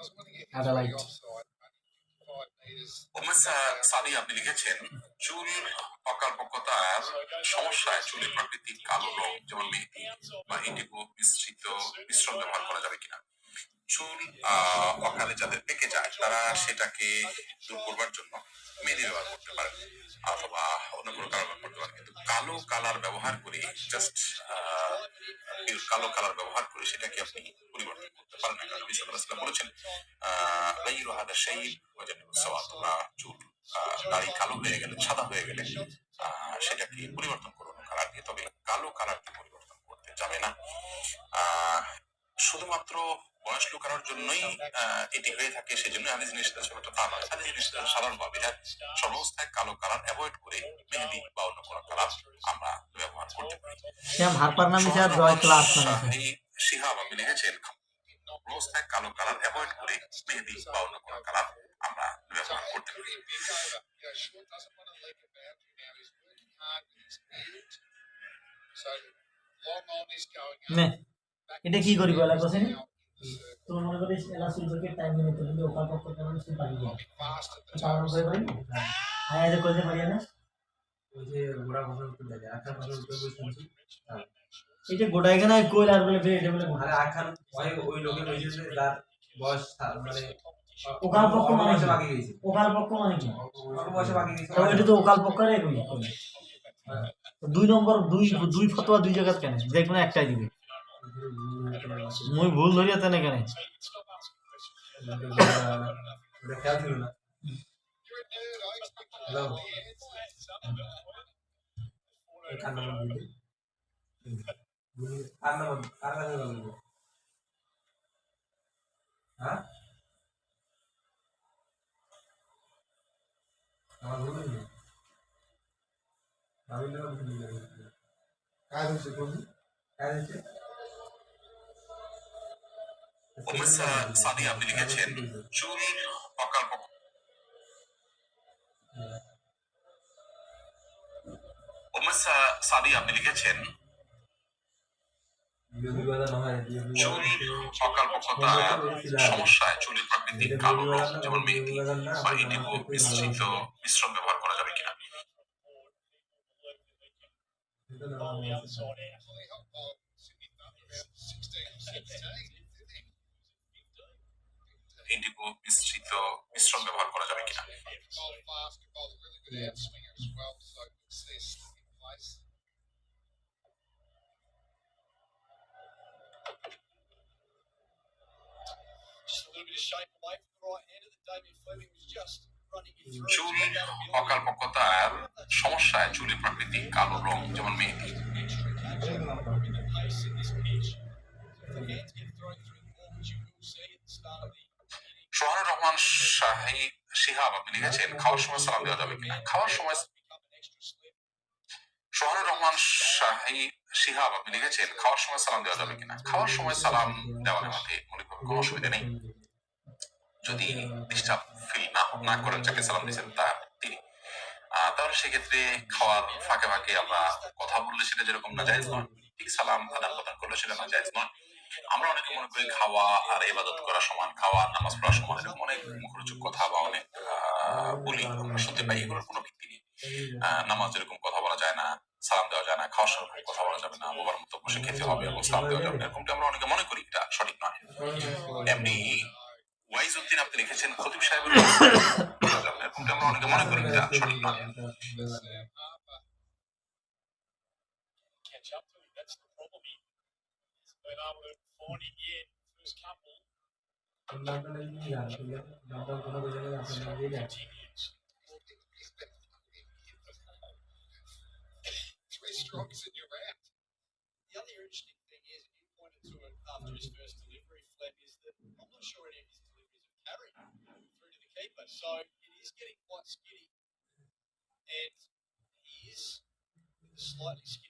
Mr. some room. He doesn't want to get hit Adelaide. the offside. Only 55 metres. ওমেসা সাদি আপনি লিখেছেন, চুল অকালপক্কতার সমস্যায় চুলের প্রাকৃতিক কালো রং, যেমন মেহেদি বা ইন্ডিগো মিশ্রিত মিশ্রণ ব্যবহার করা যাবে কিনা চুল অকালে যাদের পেকে যায়, তারা সেটাকে দূর করবার জন্য মেহেদি ব্যবহার করতে পারেন অথবা অন্য কোনো কালার ব্যবহার করতে পারেন কিন্তু কালো কালার ব্যবহার করে জাস্ট কালো কালার ব্যবহার করে সেটাকে আপনি পরিবর্তন করতে পারেন। না কারণ বিশ্বকাল বলেছেন আহ গাইরু হাদা ওয়াজানিবু তোমরা চুল দাড়ি কালো হয়ে গেলে, সাদা হয়ে গেলে সেটাকে পরিবর্তন করুন কালার দিয়ে। তবে কালো কালারকে পরিবর্তন করতে যাবে না। শুধুমাত্র বয়স লুকানোর জন্যই এটি হয়ে থাকে সেজন্য হাদিস নিষেধ আছে ব্যাপারটা তা নয় হাদিস নিষেধ সাধারণভাবে বিধান সর্বাবস্থায় কালো কালার অ্যাভয়েড করে মেহেদি বা অন্য কোনো কালার আমরা ব্যবহার করতে পারি। শিহাব আপনি লিখেছেন অবস্থায় কালো কালার অ্যাভয়েড করে মেহেদি বা অন্য কোনো কালার আমরা ব্যবহার করতে পারি। এটা কি করি বলা now তোর মনে করিস এলা সুইজকে টাইম দিতে কিন্তু ওকাল পক্ষ সে পারি. করে পারি? হ্যাঁ এটা করতে পারি না ওই যে গোড়া গোটাই কেন কোয়েল আর বলে এটা বলে আরে আখান ওই ওই লোকের হয়েছে যে যার বয়স মানে ওকাল পক্ষ মানে বাকি গেছে। ওকাল পক্ষ মানে কি? বয়সে বাকি গেছে। এটা তো ওকাল পক্ষরে দুই নম্বর দুই দুই ফতোয়া দুই জায়গা কেন যে কোনো একটাই দিবে। মুই ভুল ধরিয়া তেনে কেন কাজ হচ্ছে কোন কাজ হচ্ছে আপনি লিখেছেন, চুল ওমেসা সাদি আপনি লিখেছেন, চুল অকালপক্কতার সমস্যায় চুলের প্রাকৃতিক কালো রং যেমন মেহেদি বা ইন্ডিগো মিশ্রিত মিশ্রণ ব্যবহার করা যাবে কিনা। ইন্ডিগো মিশ্রিত মিশ্রণ ব্যবহার করা যাবে কিনা? সমস্যায় চুলের প্রাকৃতিক কালো রং যেমন মেহেদি। সোহানুর শাহী শিহাব আপনি লিখেছেন, খাওয়ার সময় সালাম দেওয়া যাবে কিনা খাওয়ার সময়. সোহানুর রহমান শাহী শিহাব আপনি লিখেছেন, খাওয়ার সময় সালাম দেওয়া যাবে কিনা? খাওয়ার সময় সালাম দেওয়া নেওয়াতে মনে করেন, কোনো অসুবিধা নেই। যদি ডিস্টার্ব ফিল না না করেন, যাকে সালাম দিয়েছেন তার তিনি। তাহলে সেক্ষেত্রে খাওয়ার ফাঁকে ফাঁকে আমরা কথা বললে সেটা যেরকম না জায়েজ নয়, ঠিক সালাম আদান প্রদান করলে সেটা না জায়েজ নয়। আমরা অনেকে মনে করি খাওয়া আর ইবাদত করা সমান, খাওয়া, নামাজ পড়া সমান এরকম অনেক মুখরোচক কথা বা অনেক বলি আমরা শুনতে পাই, এগুলোর কোনো ভিত্তি নেই। নামাজ এরকম কথা বলা যায় না, সালাম দেওয়া যায় না, খাওয়ার সময় কথা বলা যাবে না, বাবার মতো বসে খেতে হবে এবং সালাম দেওয়া যাবে না, এরকমটা আমরা অনেকে মনে করি, এটা সঠিক নয়। এমনি ওয়াইজ উদ্দিন আপনি লিখেছেন খতিব সাহেবের এরকমটা আমরা অনেকে মনে করি যে সঠিক নয়। Been able to find him yet. First couple continues. Three strikes and you're out. The other interesting thing is, and you pointed to it after his first delivery, Flem, is that I'm not sure any of his deliveries have carried through to the keeper. So it is getting quite skinny. And he is with a slightly skinnier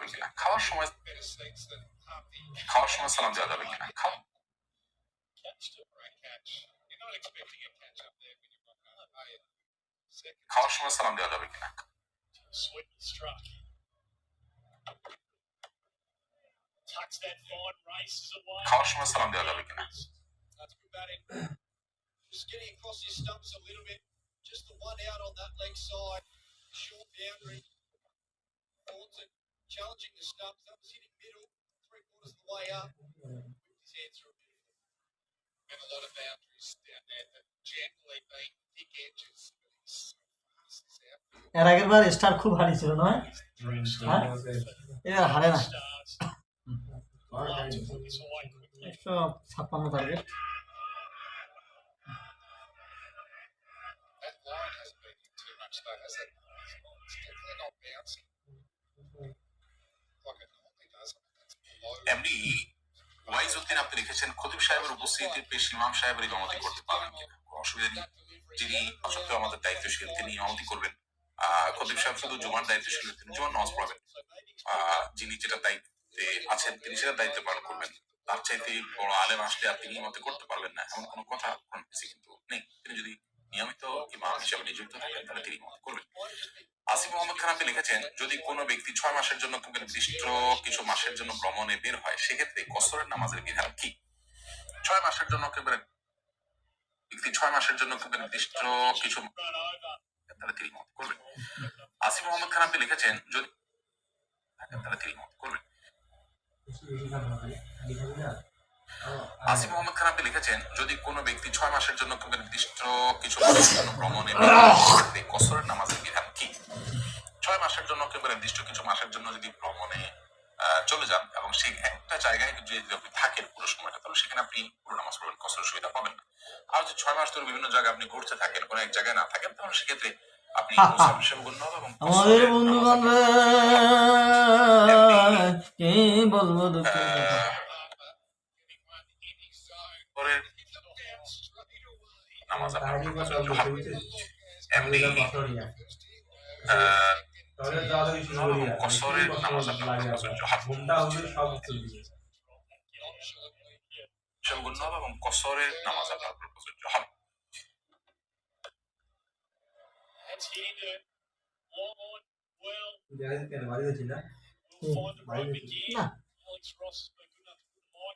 যাবে On that occasion, no problems finding the middle of the bat. This one banged into the wicket a bit shorter. Just back খাওয়ার away. সময় সালাম দেওয়া যাবে কিনা খাওয়ার সময় Quickly. যাবে কিনা খাওয়ার সময় Better seats than Harpy. খাওয়ার সময় সালাম দেওয়া যাবে কিনা খাওয়া Catched it. Great catch. You're not expecting a catch up there when you've got Harper, are you? Second. খাওয়ার সময় সালাম দেওয়া যাবে কিনা Sweetly struck. Tucks that fine, races away. খাওয়ার সময় সালাম দেওয়া যাবে কিনা That's good batting. Just getting across his stumps a little bit. Just the one out on that leg side. Short boundary. Thornton challenging the stumps. That was hitting middle. Three quarters of the way up. Whipped his hand through beautifully. Been a lot of boundaries down there that generally been thick edges. But he's so fast. He's out. এর আগের বার star খুব হারি ছিল নয় হ্যাঁ এবার হারে না Stars. Love to put this away quickly. একশো ছাপ্পান্ন target That line hasn't been hit too much though, has it? It's definitely not bouncing. Waiz Uddin আপনি লিখেছেন, খতিব সাহেবের উপস্থিতিতে পেশ ইমাম সাহেবের ইমামতি করতে পারবেন কিনা? অসুবিধা নেই। যিনি সত্ত্বেও আমাদের দায়িত্বশীল, তিনি ইমামতি করবেন। খতিব সাহেব শুধু জুমার দায়িত্বশীল তিনি জুমার নামাজ পড়াবেন। যিনি যেটা দায়িত্বে আছেন, তিনি সেটা দায়িত্ব পালন করবেন। তার চাইতে বড় আলেম আসলে আর তিনি ইমামতি করতে পারবেন না, এমন কোনো কথা কিন্তু নেই। তিনি যদি নিয়মিত ইমাম হিসেবে নিযুক্ত থাকেন তাহলে তিনি করবেন। আসিফ মোহাম্মদ খান লিখেছেন, যদি কোনো ব্যক্তি ছয় মাসের জন্য নির্দিষ্ট কিছু মাসের জন্য ভ্রমণে বের হয়, সেক্ষেত্রে কসরের নামাজের বিধান কি? ছয় মাসের জন্য কিংবা ব্যক্তি ছয় মাসের জন্য নির্দিষ্ট কিছু তাহলে তিনি মত করবেন। আসিফ মোহাম্মদ খান আপনি লিখেছেন, যদি তাহলে তিনি মত করবেন। আসিফ মোহাম্মদ খান আপনি লিখেছেন যদি কোনো ব্যক্তি ছয় মাসের জন্য কিংবা নির্দিষ্ট কিছু ভ্রমণে হয়, কসরের নামাজের বিধান কি ছয় মাসের জন্য কিংবা নির্দিষ্ট কিছু মাসের জন্য যদি ভ্রমণে চলে যান এবং সেই একটা জায়গায় যদি আপনি থাকেন পুরো সময়টা তাহলে সেখানে আপনি পুরো নামাজ পড়বেন কসরের সুবিধা পাবেন না। আর যদি ছয় মাস ধরে বিভিন্ন জায়গায় আপনি ঘুরতে থাকেন কোনো এক জায়গায় না থাকেন তাহলে সেক্ষেত্রে আপনি আমাদের বন্ধুগণ কি বলব দুঃখের আর। কসরের বেশি নামাজ আপনার। হবে হবে এবং কসরের নামাজ আপনার উপর হবে না।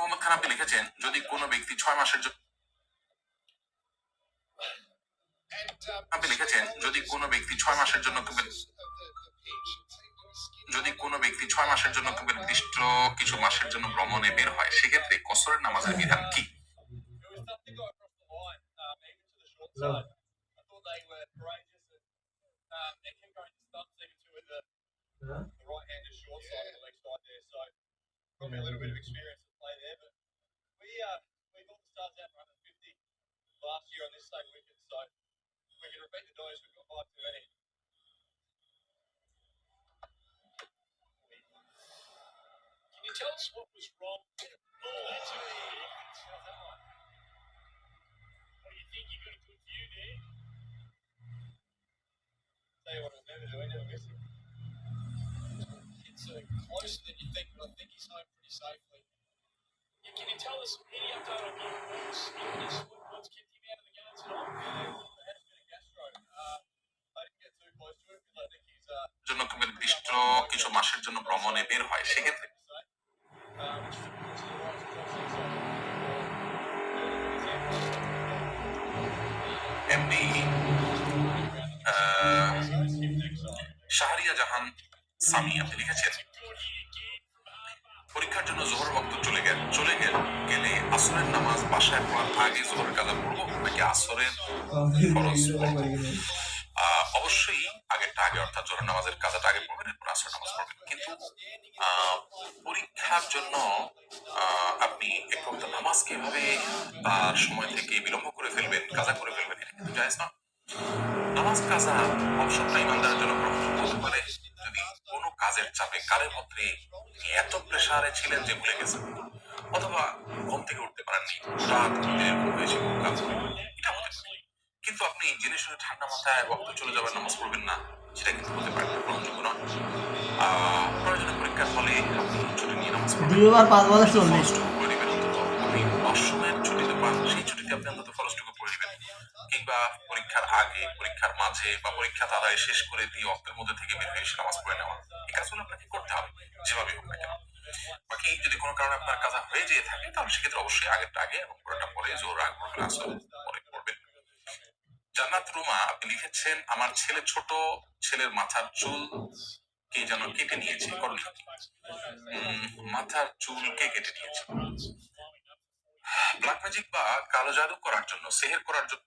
মোহাম্মদ খান আপনি লিখেছেন যদি কোনো ব্যক্তি ছয় মাসের জন্য um, আপনি লিখেছেন যদি কোনো ব্যক্তি ছয় মাসের জন্য. যদি কোনো ব্যক্তি ছয় মাসের কিংবা নির্দিষ্ট কিছু মাসের জন্য ভ্রমণে বের হয় সেক্ষেত্রে কসরের নামাজের বিধান কি the um, short side. Um, the, হ্যাঁ side there. So probably a little bit of experience play there, but we last year on this same wicket. So we can repeat the noise. We've got five too many. Can you tell us what was wrong? Oh, that's a What do you think? You got a good view there? Tell you what, we'll never do. We never miss him. It's uh, closer than you think, but I think he's home pretty safely. Can you tell us any update on your what's, what's, what's kept him out of the game tonight? Yeah, there has been a gastro. Uh, I didn't get too close to I think he's uh, জন্য খুব নির্দিষ্ট কিছু মাসের জন্য ভ্রমণে বের হয় সেক্ষেত্রে uh, wise শাহরিয়া জাহান সামি আপনি লিখেছেন পরীক্ষার জন্য জোহর বক্ত চলে গেল চলে গেল। গেলে আসরের নামাজ বাসায় পড়ার আগে পড়ব, নাকি আসরের অবশ্যই আগেরটা আগে, অর্থাৎ জোহর নামাজের আগে পড়বেন, এরপর আসরের নামাজ পড়বেন। কিন্তু পরীক্ষার জন্য আপনি এক তার সময় থেকে বিলম্ব করে ফেলবেন, কাজা করে ফেলবেন, এটা কিন্তু নামাজ, কাজা, অবসরটা ইমানদারের জন্য গ্রহণযোগ্য হতে পারে। কাজের চাপে কালের মধ্যে এত প্রেসারে ছিলেন যে ভুলে গেছেন। অথবা ঘুম থেকে উঠতে পারেননি। ঘুমের হয়েছে কাজ এটা হতে পারে। কিন্তু আপনি জেনে শুনে ঠান্ডা মাথায় চলে যাবেন নামাজ পড়বেন না সেটা কিন্তু হতে পারে গ্রহণযোগ্য নয়। প্রয়োজনে পরীক্ষার ফলে আপনি ছুটি নিয়ে নামাজ পড়বেন ছুটিতে পান সেই ছুটিতে আপনি অন্তত নেবেন। কিংবা পরীক্ষার আগে পরীক্ষার মাঝে বা পরীক্ষা তারাই শেষ করে দিয়ে অক্টের মধ্যে থেকে বের হয়ে এসে নামাজ পড়ে নেওয়া। এই কাজগুলো আপনাকে করতে হবে যেভাবে হোক না বাকি যদি কোনো কারণে আপনার কাজা হয়ে যেয়ে থাকে, তাহলে সেক্ষেত্রে অবশ্যই আগেরটা আগে এবং পরেরটা পরে জোর রাগ করবেন পরে করবেন। জান্নাত রুমা, আপনি লিখেছেন, আমার ছেলে ছোট, ছেলের মাথার চুল কে যেন কেটে নিয়েছে? করণীয় কি? মাথার চুল কে কেটে নিয়েছে? ব্ল্যাক ম্যাজিক বা কালো জাদু করার জন্য, সেহের করার জন্য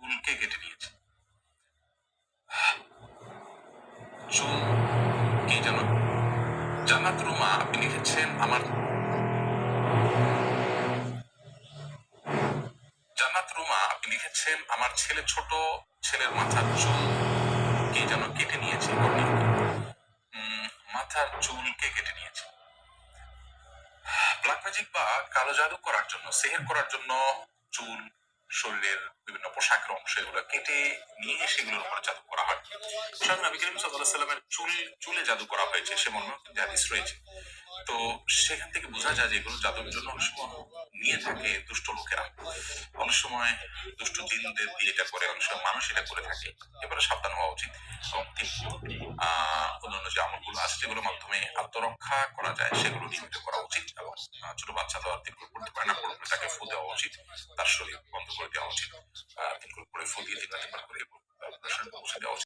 চুল কে কেটে নিয়েছে? চুল কে যেন জান্নাত রুমা আপনি লিখেছেন আমার জান্নাত রুমা আপনি লিখেছেন আমার ছেলে ছোট, ছেলের মাথার চুল কে যেন কেটে নিয়েছে মাথার চুল কে কেটে নিয়েছে? ব্ল্যাক ম্যাজিক বা কালো জাদু করার জন্য, সেহের করার জন্য চুল শরীরের বিভিন্ন পোশাকের অংশ এগুলো কেটে নিয়ে সেগুলোর উপরে জাদু করা হয়। স্বয়ং নবী করিম সাল্লাহ সাল্লামের চুল, চুলে জাদু করা হয়েছে, সে মর্মে হাদিস রয়েছে। তো সেখান থেকে বোঝা যায় যে এগুলো জাদুর জন্য নিয়ে থাকে দুষ্ট লোকেরা। অনেক সময় দুষ্ট জিনদের দিয়ে এটা করে, অনেক সময় মানুষ এটা করে থাকে। এবারে সাবধান হওয়া উচিত। এবং অন্যান্য যে আমলগুলো আছে, যেগুলোর মাধ্যমে আত্মরক্ষা করা যায়, সেগুলো নিয়মিত করা উচিত এবং ছোট বাচ্চা তো আর তিনকুল করতে পারে না পড়লে তাকে ফু দেওয়া উচিত, তার শরীর বন্ধ করে দেওয়া উচিত তিনকুল করে ফু দিয়ে তিনবার করে পৌঁছে দেওয়া উচিত।